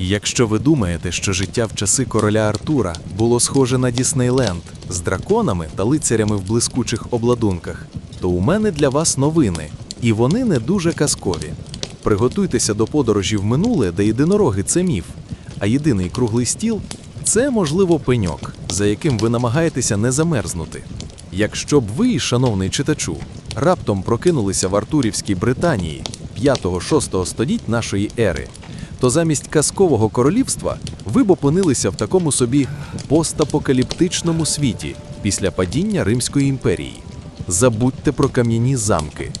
Якщо ви думаєте, що життя в часи короля Артура було схоже на Діснейленд з драконами та лицарями в блискучих обладунках, то у мене для вас новини, і вони не дуже казкові. Приготуйтеся до подорожі в минуле, де єдинороги це міф, а єдиний круглий стіл це, можливо, пеньок, за яким ви намагаєтеся не замерзнути. Якщо б ви, шановний читачу, раптом прокинулися в Артурівській Британії 5-6 століть нашої ери, то замість казкового королівства ви б опинилися в такому собі постапокаліптичному світі після падіння Римської імперії. Забудьте про кам'яні замки.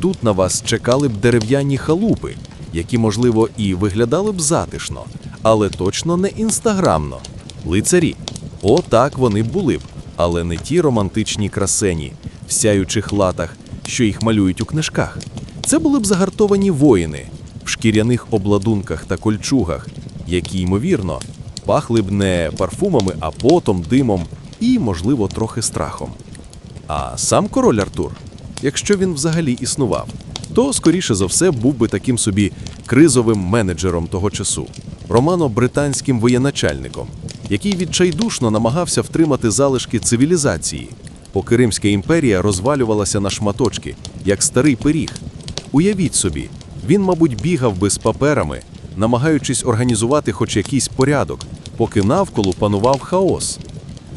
Тут на вас чекали б дерев'яні халупи, які, можливо, і виглядали б затишно, але точно не інстаграмно. Лицарі. О, так вони були б, але не ті романтичні красені, в сяючих латах, що їх малюють у книжках. Це були б загартовані воїни шкіряних обладунках та кольчугах, які, ймовірно, пахли б не парфумами, а потом, димом і, можливо, трохи страхом. А сам король Артур, якщо він взагалі існував, то, скоріше за все, був би таким собі кризовим менеджером того часу, романо-британським воєначальником, який відчайдушно намагався втримати залишки цивілізації, поки Римська імперія розвалювалася на шматочки, як старий пиріг. Уявіть собі, він, мабуть, бігав би з паперами, намагаючись організувати хоч якийсь порядок, поки навколо панував хаос.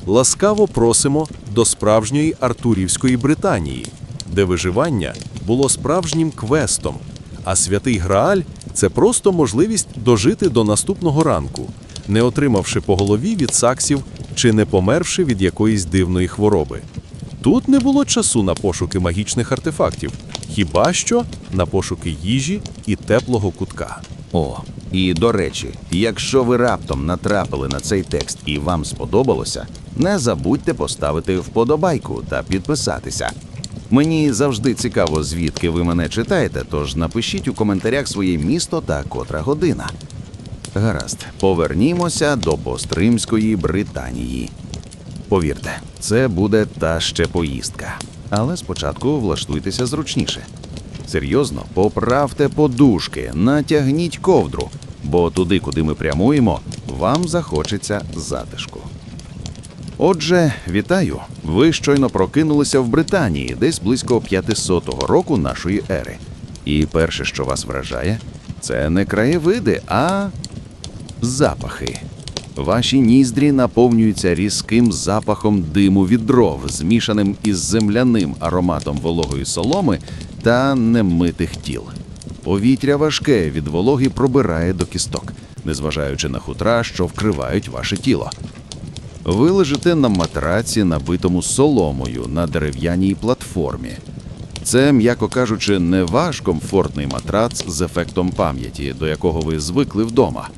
Ласкаво просимо до справжньої Артурівської Британії, де виживання було справжнім квестом, а святий Грааль це просто можливість дожити до наступного ранку, не отримавши по голові від саксів чи не померши від якоїсь дивної хвороби. Тут не було часу на пошуки магічних артефактів, хіба що на пошуки їжі і теплого кутка. О, і до речі, якщо ви раптом натрапили на цей текст і вам сподобалося, не забудьте поставити вподобайку та підписатися. Мені завжди цікаво, звідки ви мене читаєте, тож напишіть у коментарях своє місто та котра година. Гаразд, повернімося до постримської Британії. Повірте, це буде та ще поїздка. Але спочатку влаштуйтеся зручніше. Серйозно, поправте подушки, натягніть ковдру, бо туди, куди ми прямуємо, вам захочеться затишку. Отже, вітаю! Ви щойно прокинулися в Британії десь близько 500-го року нашої ери. І перше, що вас вражає, це не краєвиди, а запахи. Ваші ніздрі наповнюються різким запахом диму від дров, змішаним із земляним ароматом вологої соломи та немитих тіл. Повітря важке від вологи пробирає до кісток, незважаючи на хутра, що вкривають ваше тіло. Ви лежите на матраці, набитому соломою на дерев'яній платформі. Це, м'яко кажучи, не ваш комфортний матрац з ефектом пам'яті, до якого ви звикли вдома.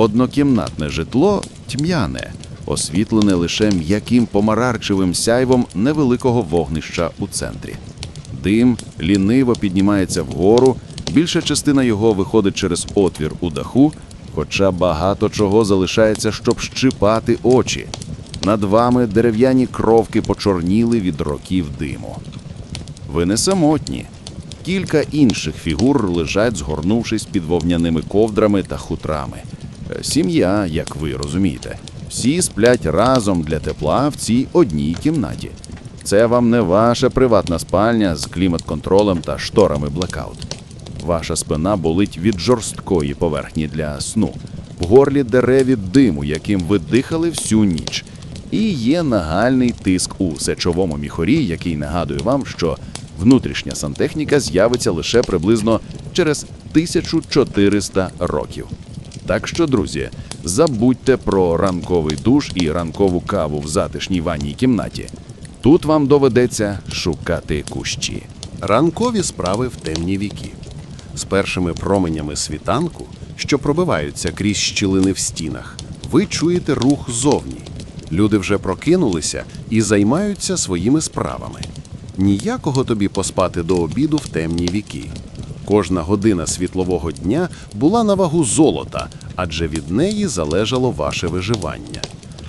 Однокімнатне житло тьмяне, освітлене лише м'яким помаранчевим сяйвом невеликого вогнища у центрі. Дим ліниво піднімається вгору, більша частина його виходить через отвір у даху, хоча багато чого залишається, щоб щипати очі. Над вами дерев'яні кровки почорніли від років диму. Ви не самотні. Кілька інших фігур лежать, згорнувшись під вовняними ковдрами та хутрами. Сім'я, як ви розумієте, всі сплять разом для тепла в цій одній кімнаті. Це вам не ваша приватна спальня з клімат-контролем та шторами блекаут. Ваша спина болить від жорсткої поверхні для сну, в горлі дере від диму, яким ви дихали всю ніч. І є нагальний тиск у сечовому міхорі, який нагадує вам, що внутрішня сантехніка з'явиться лише приблизно через 1400 років. Так що, друзі, забудьте про ранковий душ і ранкову каву в затишній ванній кімнаті. Тут вам доведеться шукати кущі. Ранкові справи в темні віки. З першими променями світанку, що пробиваються крізь щілини в стінах, ви чуєте рух зовні. Люди вже прокинулися і займаються своїми справами. Ніякого тобі поспати до обіду в темні віки. Кожна година світлового дня була на вагу золота, адже від неї залежало ваше виживання.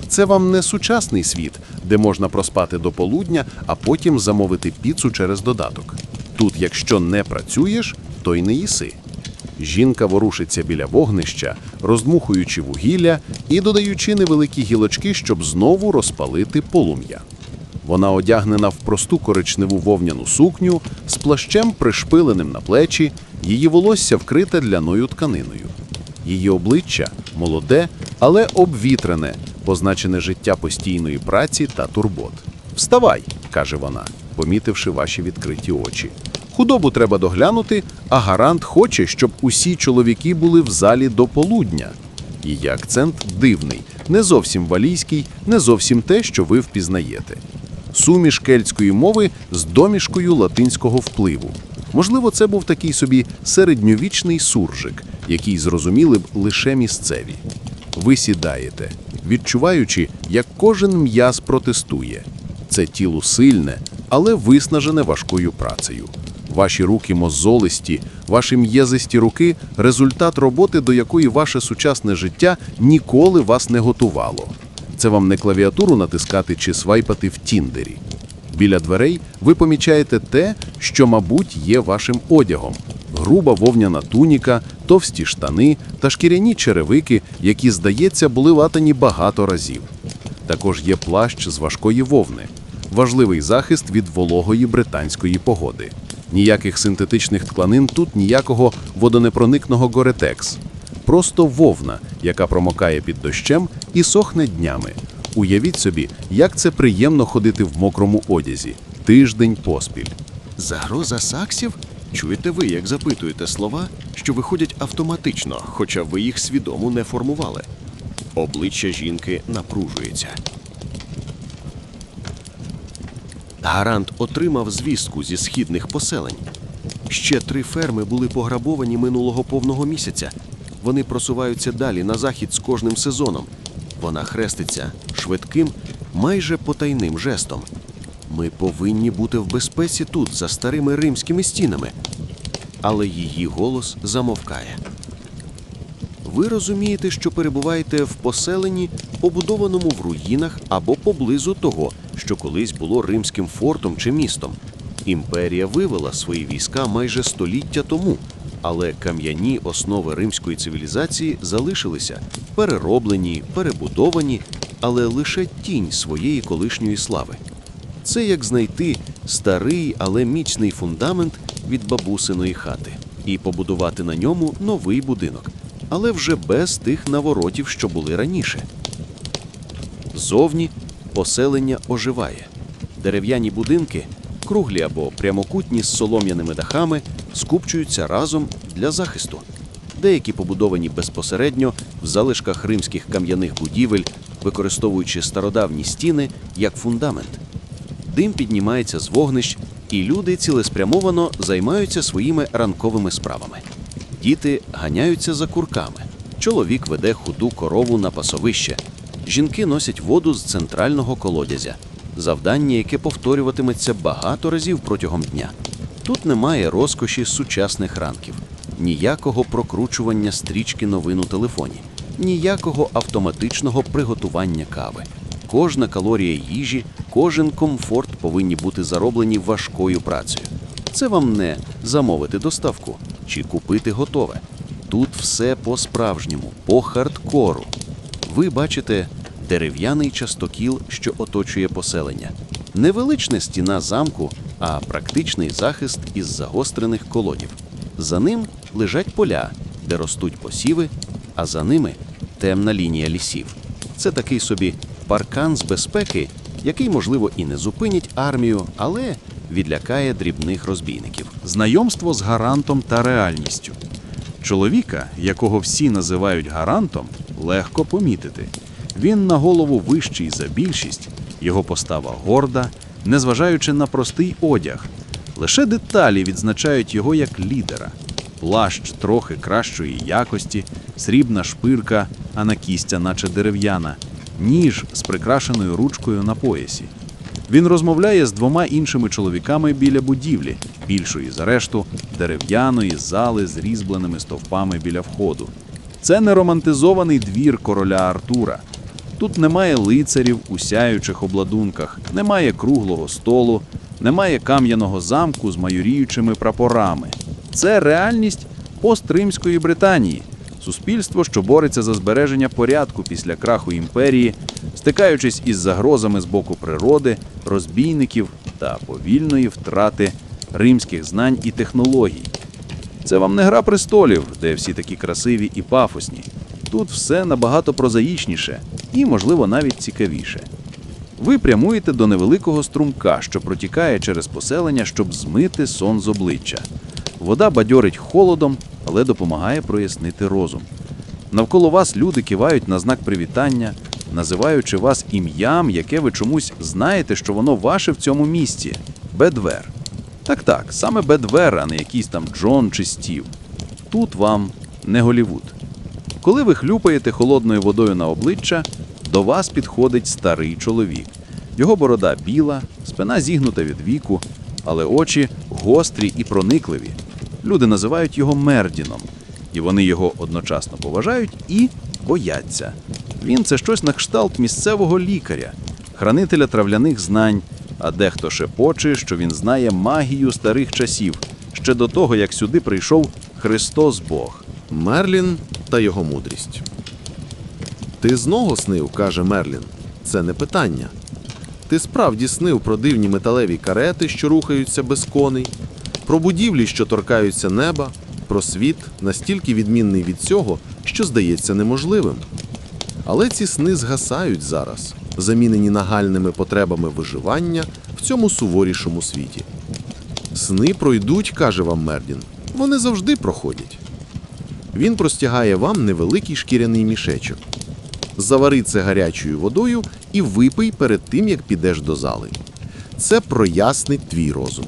Це вам не сучасний світ, де можна проспати до полудня, а потім замовити піцу через додаток. Тут, якщо не працюєш, то й не їси. Жінка ворушиться біля вогнища, роздмухуючи вугілля і додаючи невеликі гілочки, щоб знову розпалити полум'я. Вона одягнена в просту коричневу вовняну сукню з плащем, пришпиленим на плечі, її волосся вкрите ляною тканиною. Її обличчя молоде, але обвітрене, позначене життя постійної праці та турбот. Вставай, каже вона, помітивши ваші відкриті очі. Худобу треба доглянути, а гарант хоче, щоб усі чоловіки були в залі до полудня. Її акцент дивний, не зовсім валійський, не зовсім те, що ви впізнаєте. Суміш кельтської мови з домішкою латинського впливу. Можливо, це був такий собі середньовічний суржик, який зрозуміли б лише місцеві. Ви сідаєте, відчуваючи, як кожен м'яз протестує. Це тіло сильне, але виснажене важкою працею. Ваші руки мозолисті, ваші м'язисті руки результат роботи, до якої ваше сучасне життя ніколи вас не готувало. Це вам не клавіатуру натискати чи свайпати в Тіндері. Біля дверей ви помічаєте те, що, мабуть, є вашим одягом: груба вовняна туніка, товсті штани та шкіряні черевики, які, здається, були латані багато разів. Також є плащ з важкої вовни, важливий захист від вологої британської погоди. Ніяких синтетичних тканин тут, ніякого водонепроникного горетекс. Просто вовна, яка промокає під дощем і сохне днями. Уявіть собі, як це приємно ходити в мокрому одязі тиждень поспіль. Загроза саксів? Чуєте ви, як запитуєте слова, що виходять автоматично, хоча ви їх свідомо не формували. Обличчя жінки напружується. Гарант отримав звістку зі східних поселень. Ще три ферми були пограбовані минулого повного місяця. Вони просуваються далі на захід з кожним сезоном. Вона хреститься швидким, майже потайним жестом. Ми повинні бути в безпеці тут, за старими римськими стінами. Але її голос замовкає. Ви розумієте, що перебуваєте в поселенні, побудованому в руїнах або поблизу того, що колись було римським фортом чи містом. Імперія вивела свої війська майже століття тому, але кам'яні основи римської цивілізації залишилися перероблені, перебудовані, але лише тінь своєї колишньої слави. Це як знайти старий, але міцний фундамент від бабусиної хати і побудувати на ньому новий будинок, але вже без тих наворотів, що були раніше. Зовні поселення оживає. Дерев'яні будинки, круглі або прямокутні з солом'яними дахами, скупчуються разом для захисту. Деякі побудовані безпосередньо в залишках римських кам'яних будівель, використовуючи стародавні стіни як фундамент. Дим піднімається з вогнищ, і люди цілеспрямовано займаються своїми ранковими справами. Діти ганяються за курками. Чоловік веде худу корову на пасовище. Жінки носять воду з центрального колодязя. Завдання, яке повторюватиметься багато разів протягом дня. Тут немає розкоші сучасних ранків, ніякого прокручування стрічки новин у телефоні, ніякого автоматичного приготування кави. Кожна калорія їжі, кожен комфорт повинні бути зароблені важкою працею. Це вам не замовити доставку чи купити готове. Тут все по-справжньому, по хардкору. Ви бачите дерев'яний частокіл, що оточує поселення. Невелична стіна замку, а практичний захист із загострених колодів. За ним лежать поля, де ростуть посіви, а за ними темна лінія лісів. Це такий собі паркан з безпеки, який, можливо, і не зупинить армію, але відлякає дрібних розбійників. знайомство з гарантом та реальністю. Чоловіка, якого всі називають гарантом, легко помітити. Він на голову вищий за більшість, його постава горда, незважаючи на простий одяг. Лише деталі відзначають його як лідера. Плащ трохи кращої якості, срібна шпирка, а на кістя, наче дерев'яна, ніж з прикрашеною ручкою на поясі. Він розмовляє з двома іншими чоловіками біля будівлі, більшої за решту, дерев'яної зали з різьбленими стовпами біля входу. Це не романтизований двір короля Артура. Тут немає лицарів у сяючих обладунках, немає круглого столу, немає кам'яного замку з майоріючими прапорами. Це реальність, постримської Британії, суспільство, що бореться за збереження порядку після краху імперії, стикаючись із загрозами з боку природи, розбійників та повільної втрати римських знань і технологій. Це вам не гра престолів, де всі такі красиві і пафосні. Тут все набагато прозаїчніше і, можливо, навіть цікавіше. Ви прямуєте до невеликого струмка, що протікає через поселення, щоб змити сон з обличчя. Вода бадьорить холодом, але допомагає прояснити розум. Навколо вас люди кивають на знак привітання, називаючи вас ім'ям, яке ви чомусь знаєте, що воно ваше в цьому місті Бедвер. Так так, саме Бедвер, а не якийсь там Джон чи Стів. Тут вам не Голівуд. Коли ви хлюпаєте холодною водою на обличчя, до вас підходить старий чоловік. Його борода біла, спина зігнута від віку, але очі гострі і проникливі. Люди називають його Мердіном, і вони його одночасно поважають і бояться. Він це щось на кшталт місцевого лікаря, хранителя травляних знань, а дехто шепоче, що він знає магію старих часів, ще до того, як сюди прийшов Христос Бог. Мерлін та його мудрість. Ти знову снив, каже Мерлін. Це не питання. Ти справді снив про дивні металеві карети, що рухаються без коней, про будівлі, що торкаються неба, про світ, настільки відмінний від цього, що здається неможливим. Але ці сни згасають зараз, замінені нагальними потребами виживання в цьому суворішому світі. Сни пройдуть, каже вам Мердін. Вони завжди проходять. Він простягає вам невеликий шкіряний мішечок. Завари це гарячою водою і випий перед тим, як підеш до зали. Це прояснить твій розум.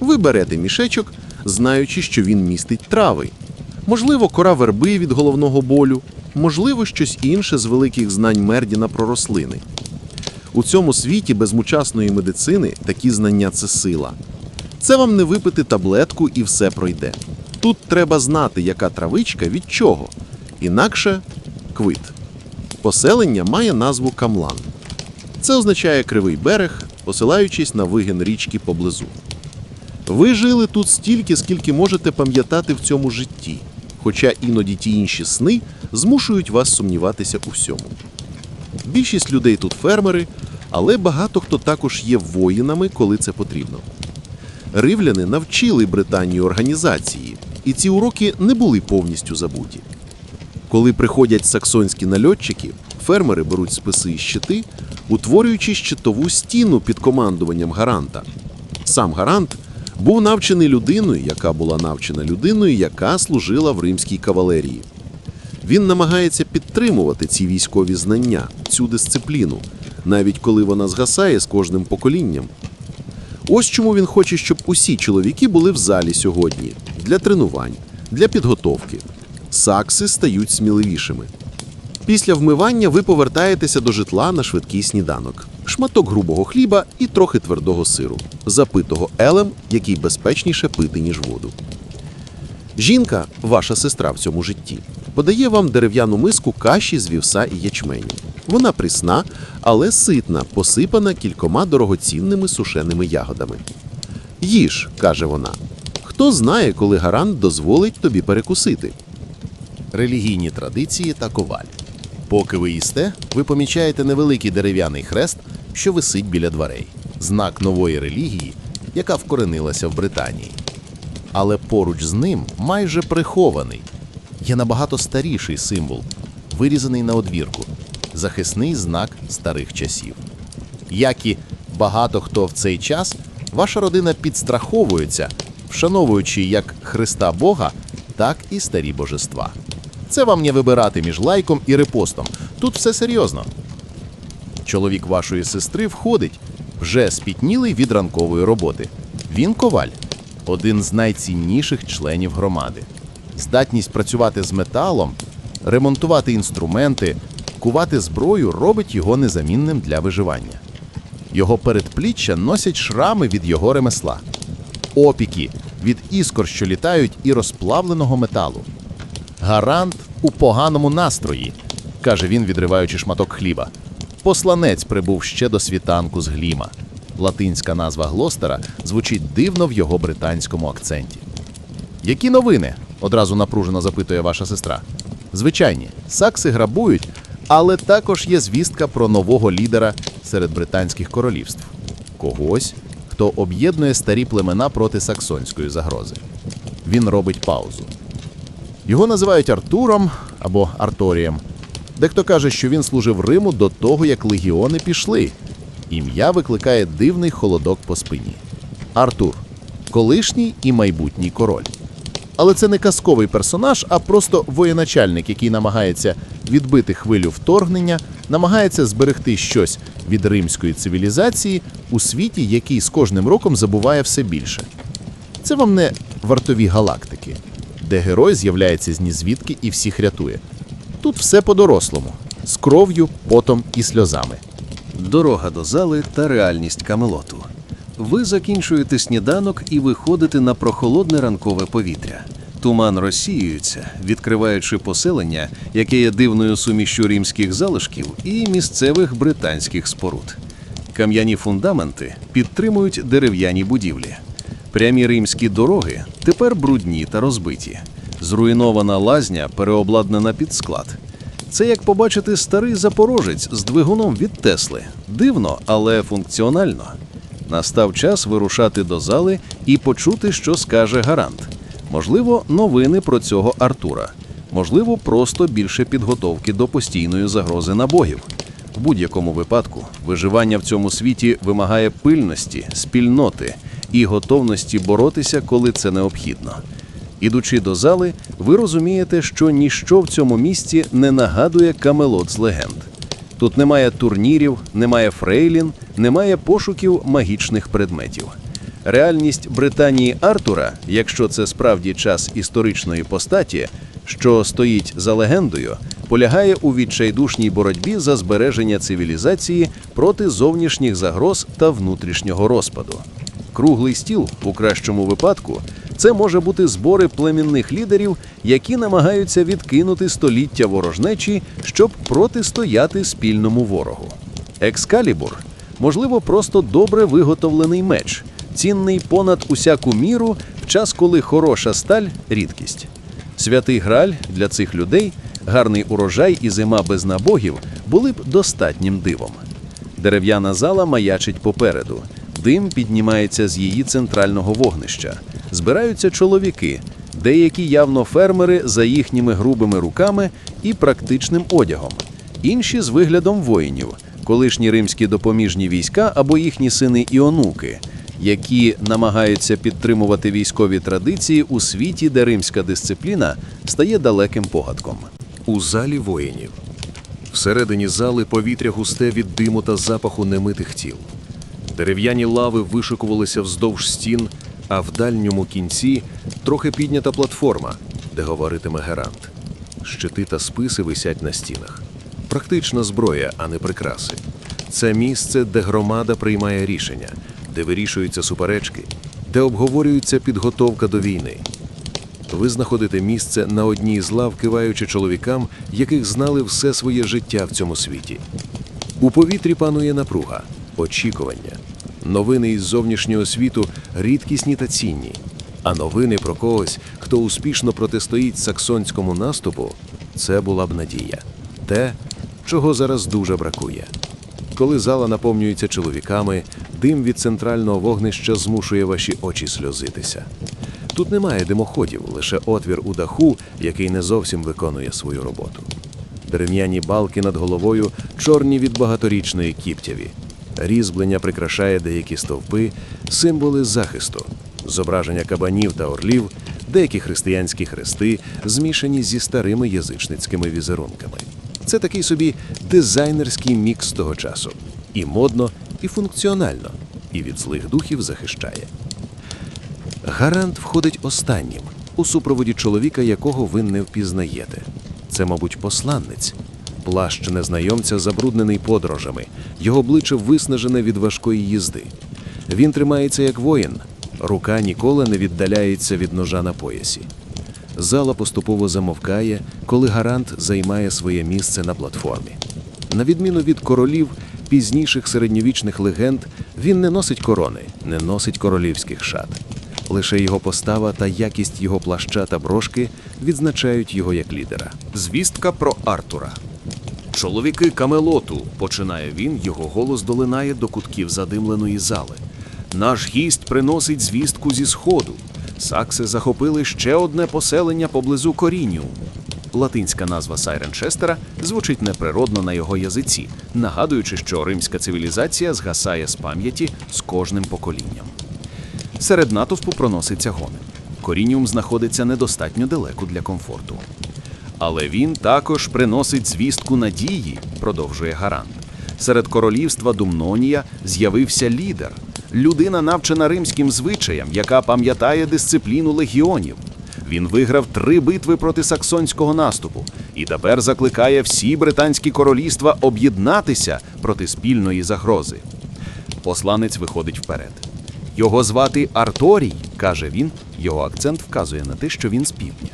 Ви берете мішечок, знаючи, що він містить трави. Можливо, кора верби від головного болю, можливо, щось інше з великих знань Мердіна про рослини. У цьому світі без мучасної медицини такі знання це сила. Це вам не випити таблетку і все пройде. Тут треба знати, яка травичка від чого. Інакше квит. Поселення має назву Камлан. Це означає кривий берег, посилаючись на вигин річки поблизу. Ви жили тут стільки, скільки можете пам'ятати в цьому житті, хоча іноді ті інші сни змушують вас сумніватися у всьому. Більшість людей тут фермери, але багато хто також є воїнами, коли це потрібно. Ривляни навчили Британію організації, і ці уроки не були повністю забуті. Коли приходять саксонські нальотчики, фермери беруть списи і щити, утворюючи щитову стіну під командуванням гаранта. Сам гарант був навчений людиною, яка була навчена людиною, яка служила в римській кавалерії. Він намагається підтримувати ці військові знання, цю дисципліну, навіть коли вона згасає з кожним поколінням. Ось чому він хоче, щоб усі чоловіки були в залі сьогодні для тренувань, для підготовки. Сакси стають сміливішими. Після вмивання ви повертаєтеся до житла на швидкий сніданок, шматок грубого хліба і трохи твердого сиру, запитого елем, який безпечніше пити, ніж воду. Жінка, ваша сестра в цьому житті, подає вам дерев'яну миску каші з вівса і ячменю. Вона прісна, але ситна, посипана кількома дорогоцінними сушеними ягодами. Їж, каже вона. Хто знає, коли гарант дозволить тобі перекусити? Релігійні традиції та коваль. Поки ви їсте, ви помічаєте невеликий дерев'яний хрест, що висить біля дверей, знак нової релігії, яка вкоренилася в Британії. Але поруч з ним майже прихований є набагато старіший символ, вирізаний на одвірку, захисний знак старих часів. Як і багато хто в цей час, ваша родина підстраховується, вшановуючи як Христа Бога, так і старі божества. Це вам не вибирати між лайком і репостом. Тут все серйозно. Чоловік вашої сестри входить, вже спітнілий від ранкової роботи. Він коваль, один з найцінніших членів громади. Здатність працювати з металом, ремонтувати інструменти, кувати зброю робить його незамінним для виживання. Його передпліччя носять шрами від його ремесла, опіки від іскор, що літають, і розплавленого металу. Гарант у поганому настрої, каже він, відриваючи шматок хліба. Посланець прибув ще до світанку з Гліма. Латинська назва Глостера звучить дивно в його британському акценті. Які новини? одразу напружено запитує ваша сестра. Звичайні, сакси грабують, але також є звістка про нового лідера серед британських королівств. Когось, хто об'єднує старі племена проти саксонської загрози. Він робить паузу. Його називають Артуром або Арторієм. Дехто каже, що він служив Риму до того, як легіони пішли. Ім'я викликає дивний холодок по спині. Артур колишній і майбутній король. Але це не казковий персонаж, а просто воєначальник, який намагається відбити хвилю вторгнення, намагається зберегти щось від римської цивілізації у світі, який з кожним роком забуває все більше. Це вам не вартові галактики, де герой з'являється з нізвідки і всіх рятує. Тут все по-дорослому, з кров'ю, потом і сльозами. Дорога до зали та реальність Камелоту. Ви закінчуєте сніданок і виходите на прохолодне ранкове повітря. Туман розсіюється, відкриваючи поселення, яке є дивною сумішчю римських залишків і місцевих британських споруд. Кам'яні фундаменти підтримують дерев'яні будівлі. Прямі римські дороги тепер брудні та розбиті. Зруйнована лазня переобладнана під склад. Це як побачити старий запорожець з двигуном від Тесли. Дивно, але функціонально. Настав час вирушати до зали і почути, що скаже гарант. Можливо, новини про цього Артура. Можливо, просто більше підготовки до постійної загрози набогів. В будь-якому випадку виживання в цьому світі вимагає пильності, спільноти і готовності боротися, коли це необхідно. Ідучи до зали, ви розумієте, що ніщо в цьому місці не нагадує камелот з легенд. Тут немає турнірів, немає фрейлін, немає пошуків магічних предметів. Реальність Британії Артура, якщо це справді час історичної постаті, що стоїть за легендою, полягає у відчайдушній боротьбі за збереження цивілізації проти зовнішніх загроз та внутрішнього розпаду. Круглий стіл, у кращому випадку, це може бути збори племінних лідерів, які намагаються відкинути століття ворожнечі, щоб протистояти спільному ворогу. Екскалібур, можливо, просто добре виготовлений меч, цінний понад усяку міру в час, коли хороша сталь рідкість. Святий Граль для цих людей, гарний урожай і зима без набогів були б достатнім дивом. Дерев'яна зала маячить попереду. Дим піднімається з її центрального вогнища. Збираються чоловіки, деякі явно фермери за їхніми грубими руками і практичним одягом, інші з виглядом воїнів, колишні римські допоміжні війська або їхні сини і онуки, які намагаються підтримувати військові традиції у світі, де римська дисципліна стає далеким погадком. У залі воїнів. Всередині зали повітря густе від диму та запаху немитих тіл. Дерев'яні лави вишикувалися вздовж стін, а в дальньому кінці трохи піднята платформа, де говоритиме Герант. Щити та списи висять на стінах. Практична зброя, а не прикраси. Це місце, де громада приймає рішення, де вирішуються суперечки, де обговорюється підготовка до війни. Ви знаходите місце на одній з лав, киваючи чоловікам, яких знали все своє життя в цьому світі. У повітрі панує напруга, очікування. Новини із зовнішнього світу рідкісні та цінні. А новини про когось, хто успішно протистоїть саксонському наступу, це була б надія. Те, чого зараз дуже бракує. Коли зала наповнюється чоловіками, дим від центрального вогнища змушує ваші очі сльозитися. Тут немає димоходів, лише отвір у даху, який не зовсім виконує свою роботу. Дерев'яні балки над головою чорні від багаторічної кіптяві. Різьблення прикрашає деякі стовпи, символи захисту, зображення кабанів та орлів, деякі християнські хрести, змішані зі старими язичницькими візерунками. Це такий собі дизайнерський мікс того часу. І модно, і функціонально, і від злих духів захищає. Гарант входить останнім у супроводі чоловіка, якого ви не впізнаєте. Це, мабуть, посланець. Плащ незнайомця забруднений подорожами, його обличчя виснажене від важкої їзди. Він тримається як воїн, рука ніколи не віддаляється від ножа на поясі. Зала поступово замовкає, коли гарант займає своє місце на платформі. На відміну від королів пізніших середньовічних легенд, він не носить корони, не носить королівських шат. Лише його постава та якість його плаща та брошки відзначають його як лідера. Звістка про Артура. Чоловіки Камелоту, починає він, його голос долинає до кутків задимленої зали. Наш гість приносить звістку зі сходу. Сакси захопили ще одне поселення поблизу Корініуму. Латинська назва Сайренчестера звучить неприродно на його язиці, нагадуючи, що римська цивілізація згасає з пам'яті з кожним поколінням. Серед натовпу проноситься гомін. Корініум знаходиться недостатньо далеко для комфорту. Але він також приносить звістку надії, продовжує Гарант. Серед королівства Думнонія з'явився лідер, людина, навчена римським звичаям, яка пам'ятає дисципліну легіонів. Він виграв три битви проти саксонського наступу і тепер закликає всі британські королівства об'єднатися проти спільної загрози. Посланець виходить вперед. Його звати Арторій, каже він. Його акцент вказує на те, що він з півдня.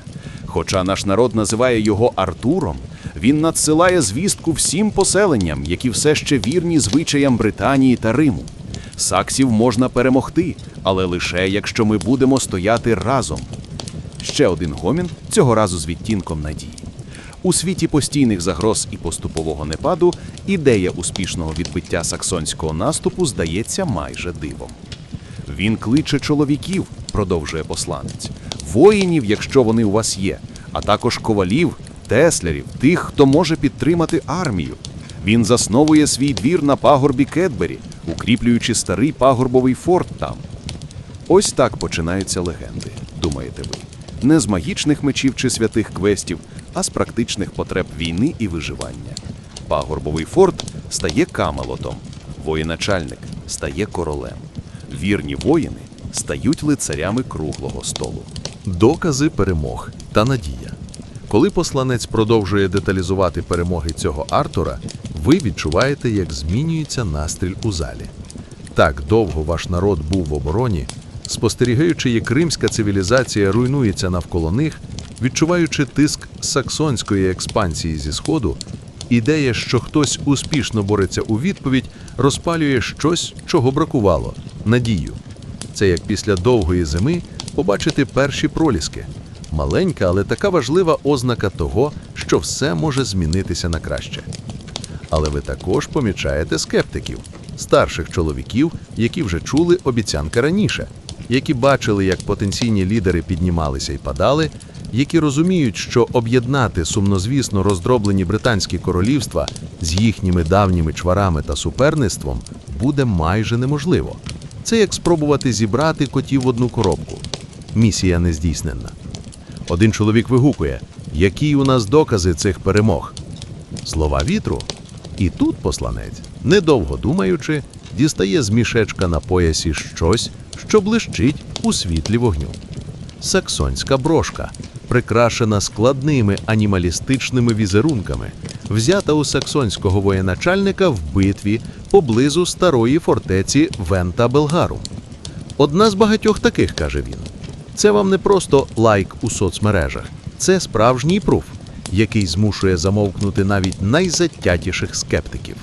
Хоча наш народ називає його Артуром, він надсилає звістку всім поселенням, які все ще вірні звичаям Британії та Риму. Саксів можна перемогти, але лише якщо ми будемо стояти разом. Ще один гомін, цього разу з відтінком надії. У світі постійних загроз і поступового непаду ідея успішного відбиття саксонського наступу здається майже дивом. Він кличе чоловіків, продовжує посланець, воїнів, якщо вони у вас є, а також ковалів, теслярів, тих, хто може підтримати армію. Він засновує свій двір на пагорбі Кетбері, укріплюючи старий пагорбовий форт там. Ось так починаються легенди, думаєте ви. Не з магічних мечів чи святих квестів, а з практичних потреб війни і виживання. Пагорбовий форт стає камелотом, воєначальник стає королем. Вірні воїни стають лицарями круглого столу. Докази перемог та надія. Коли посланець продовжує деталізувати перемоги цього Артура, ви відчуваєте, як змінюється настріль у залі. Так довго ваш народ був в обороні, спостерігаючи, як римська цивілізація руйнується навколо них, відчуваючи тиск саксонської експансії зі сходу, ідея, що хтось успішно бореться у відповідь, розпалює щось, чого бракувало надію. Це як після довгої зими побачити перші проліски. Маленька, але така важлива ознака того, що все може змінитися на краще. Але ви також помічаєте скептиків, старших чоловіків, які вже чули обіцянки раніше, які бачили, як потенційні лідери піднімалися і падали, які розуміють, що об'єднати сумнозвісно роздроблені британські королівства з їхніми давніми чварами та суперництвом буде майже неможливо. Це як спробувати зібрати котів в одну коробку. Місія не здійснена. Один чоловік вигукує, які у нас докази цих перемог. Слова вітру. І тут посланець, недовго думаючи, дістає з мішечка на поясі щось, що блищить у світлі вогню. Саксонська брошка, прикрашена складними анімалістичними візерунками, взята у саксонського воєначальника в битві поблизу старої фортеці Вента Белгарум. Одна з багатьох таких, каже він. Це вам не просто лайк у соцмережах, це справжній пруф, який змушує замовкнути навіть найзатятіших скептиків.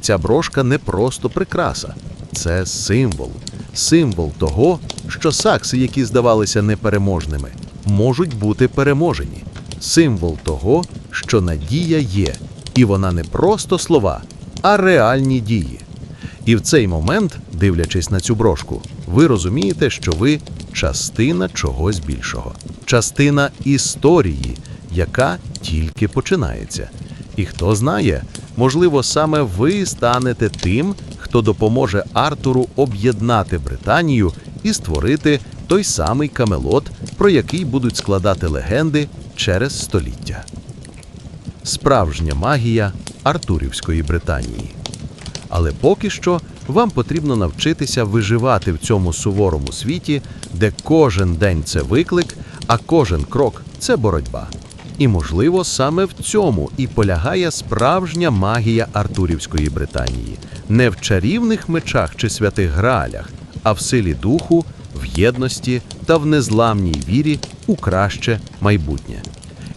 Ця брошка не просто прикраса, це символ. Символ того, що сакси, які здавалися непереможними, можуть бути переможені. Символ того, що надія є, і вона не просто слова, а реальні дії. І в цей момент, дивлячись на цю брошку, ви розумієте, що ви частина чогось більшого, частина історії, яка тільки починається. І хто знає, можливо, саме ви станете тим, хто допоможе Артуру об'єднати Британію і створити той самий Камелот, про який будуть складати легенди через століття. Справжня магія Артурівської Британії. Але поки що вам потрібно навчитися виживати в цьому суворому світі, де кожен день це виклик, а кожен крок це боротьба. І, можливо, саме в цьому і полягає справжня магія Артурівської Британії, не в чарівних мечах чи святих граалях, а в силі духу, в єдності та в незламній вірі у краще майбутнє.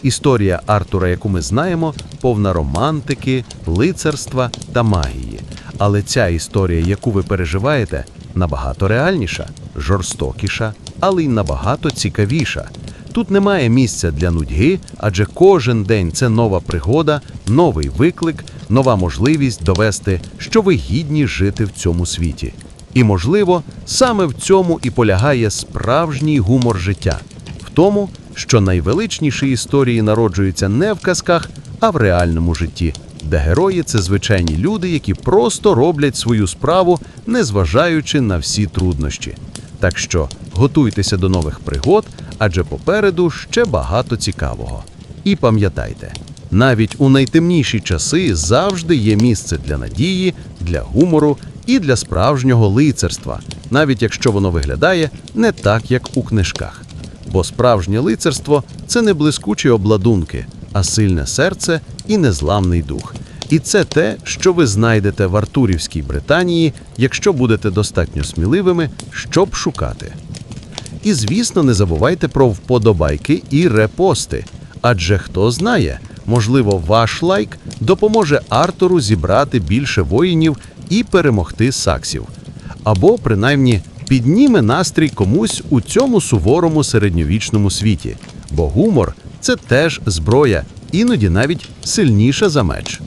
Історія Артура, яку ми знаємо, повна романтики, лицарства та магії. Але ця історія, яку ви переживаєте, набагато реальніша, жорстокіша але й набагато цікавіша. Тут немає місця для нудьги, адже кожен день це нова пригода, новий виклик, нова можливість довести, що ви гідні жити в цьому світі. І, можливо, саме в цьому і полягає справжній гумор життя в тому, що найвеличніші історії народжуються не в казках, а в реальному житті, де герої це звичайні люди, які просто роблять свою справу, незважаючи на всі труднощі. Так що готуйтеся до нових пригод, адже попереду ще багато цікавого. І пам'ятайте, навіть у найтемніші часи завжди є місце для надії, для гумору і для справжнього лицарства, навіть якщо воно виглядає не так, як у книжках. Бо справжнє лицарство це не блискучі обладунки, а сильне серце і незламний дух. І це те, що ви знайдете в Артурівській Британії, якщо будете достатньо сміливими, щоб шукати. І, звісно, не забувайте про вподобайки і репости. Адже хто знає, можливо, ваш лайк допоможе Артуру зібрати більше воїнів і перемогти саксів. Або, принаймні, підніме настрій комусь у цьому суворому середньовічному світі. Бо гумор це теж зброя, іноді навіть сильніша за меч.